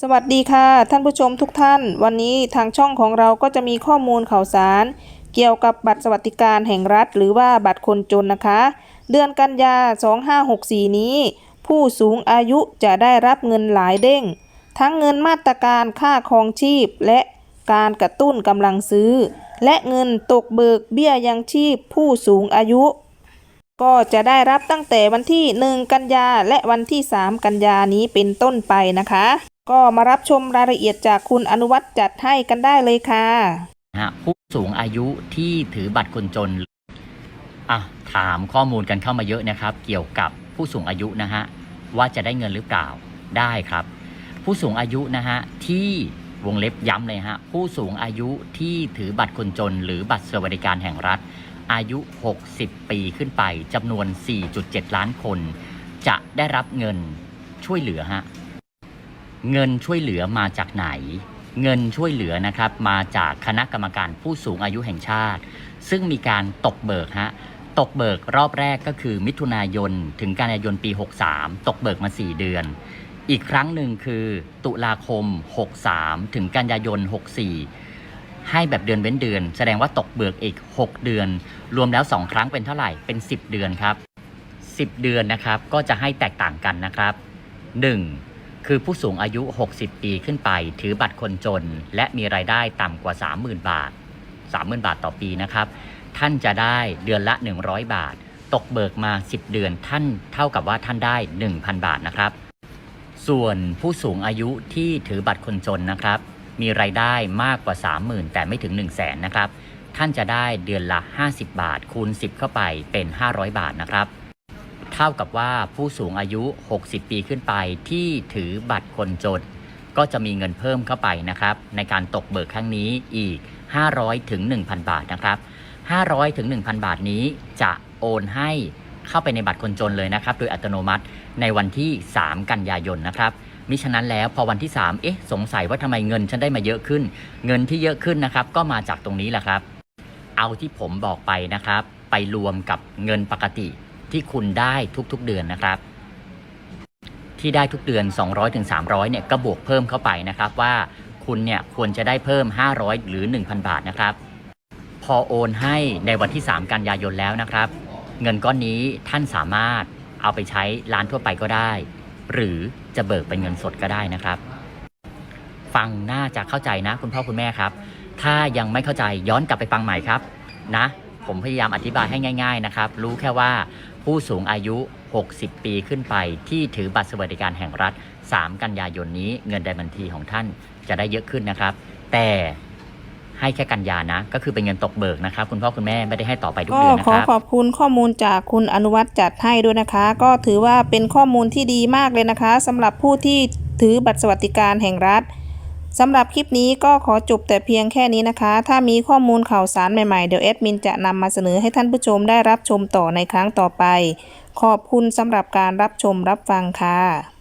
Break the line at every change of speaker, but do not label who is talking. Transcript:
สวัสดีค่ะท่านผู้ชมทุกท่าน วันนี้ทางช่องของเราก็จะมีข้อมูลข่าวสาร เกี่ยวกับบัตรสวัสดิการแห่งรัฐ หรือว่าบัตรคนจนนะคะ เดือนกันยา 2564 นี้ ผู้สูงอายุจะได้รับเงินหลายเด้ง ทั้งเงินมาตรการค่าครองชีพ และการกระตุ้นกำลังซื้อ และเงินตกเบิกเบี้ยยังชีพผู้สูงอายุ ก็จะได้รับตั้งแต่วันที่ 1 กันยาและวันที่ 3 กันยานี้เป็นต้นไปนะคะ ก็มารับชมรายละเอียดจากคุณอนุวัฒน์จัดให้กันได้เลยค่ะ
นะฮะผู้สูงอายุที่ถือบัตรคนจนอะถามข้อมูลกันเข้ามาเยอะนะครับ เกี่ยวกับผู้สูงอายุนะฮะว่าจะได้เงินหรือเปล่าได้ครับ ผู้สูงอายุนะฮะที่วงเล็บย้ำเลยฮะผู้สูงอายุที่ถือบัตรคนจน หรือบัตรสวัสดิการแห่งรัฐ อายุ 60 ปีขึ้นไปจำนวน 4.7 ล้านคน จะได้รับเงินช่วยเหลือฮะ เงินช่วยเหลือมาจากไหน เงินช่วยเหลือนะครับมาจากคณะกรรมการผู้สูงอายุแห่งชาติ ซึ่งมีการตกเบิกฮะตกเบิกรอบแรกก็คือมิถุนายน ถึงกันยายนปี 63 ตกเบิกมา 4 เดือน อีกครั้งหนึ่งคือตุลาคม 63 ถึงกันยายน 64 ให้แบบเดือนเว้นเดือน แสดงว่าตกเบิกอีก 6 เดือน รวมแล้ว 2 ครั้งเป็นเท่าไหร่เป็น 10 เดือนครับ 10 เดือนนะครับก็จะให้แตกต่างกันนะครับ 1. คือผู้สูงอายุ 60 ปีขึ้นไป ถือบัตรคนจน และมีรายได้ต่ำกว่า 30,000 บาท 30,000 บาทต่อปีนะครับ ท่านจะได้เดือนละ 100 บาท ตกเบิกมา 10 เดือนท่านเท่ากับว่าท่านได้ 1,000 บาทนะครับ ส่วนผู้สูงอายุที่ถือบัตรคนจนนะครับ มีรายได้มากกว่า 30,000 แต่ไม่ถึง 1 0 0 0 0แสนนะครับ ท่านจะได้เดือนละ 50 บาท คูณ 10 เข้าไปเป็น 500 บาทนะครับ เท่ากับว่าผู้สูงอายุ 60 ปีขึ้นไปที่ถือบัตรคนจน ก็จะมีเงินเพิ่มเข้าไปนะครับ ในการตกเบิกครั้งนี้อีก 500ถึง1,000 บาทนะครับ 500ถึง1,000 บาทนี้จะโอนให้เข้าไปในบัตรคนจนเลยนะครับ โดยอัตโนมัติในวันที่ 3 กันยายนนะครับมิฉะนั้นแล้วพอวันที่ 3 เอ๊ะ สงสัยว่าทำไมเงินฉันได้มาเยอะขึ้น เงินที่เยอะขึ้นนะครับ ก็มาจากตรงนี้แหละครับ เอาที่ผมบอกไปนะครับ ไปรวมกับเงินปกติ ที่คุณได้ทุกๆเดือนนะครับ ที่ได้ทุกเดือน 200ถึง300เนี่ยก็บวกเพิ่มเข้าไปนะครับว่าคุณเนี่ยควรจะได้เพิ่ม 500 หรือ 1,000 บาทนะครับ พอโอนให้ในวันที่ 3 กันยายนแล้วนะครับ เงินก้อนนี้ท่านสามารถเอาไปใช้ร้านทั่วไปก็ได้ หรือจะเบิกเป็นเงินสดก็ได้นะครับ ฟังน่าจะเข้าใจนะคุณพ่อคุณแม่ครับ ถ้ายังไม่เข้าใจย้อนกลับไปฟังใหม่ครับนะ ผมพยายามอธิบายให้ง่าย ๆนะครับ รู้แค่ว่าผู้สูงอายุ 60 ปีขึ้นไปที่ถือบัตรสวัสดิการแห่งรัฐ 3 กันยายนนี้เงินในบัญชีของท่านจะได้เยอะขึ้นนะครับ แต่ให้แค่กันยานะ ก็คือเป็นเงินตกเบิกนะครับ คุณพ่อคุณแม่ไม่ได้ให้ต่อไปทุกเดือนนะครับ
ขอบคุณข้อมูลจากคุณอนุวัฒน์จัดให้ด้วยนะคะ ก็ถือว่าเป็นข้อมูลที่ดีมากเลยนะคะสำหรับผู้ที่ถือบัตรสวัสดิการแห่งรัฐ สำหรับคลิปนี้ก็ขอจบแต่เพียงแค่นี้นะคะ ถ้ามีข้อมูลข่าวสารใหม่ๆ เดี๋ยวแอดมินจะนำมาเสนอให้ท่านผู้ชมได้รับชมต่อในครั้งต่อไป ขอบคุณสำหรับการรับชมรับฟังค่ะ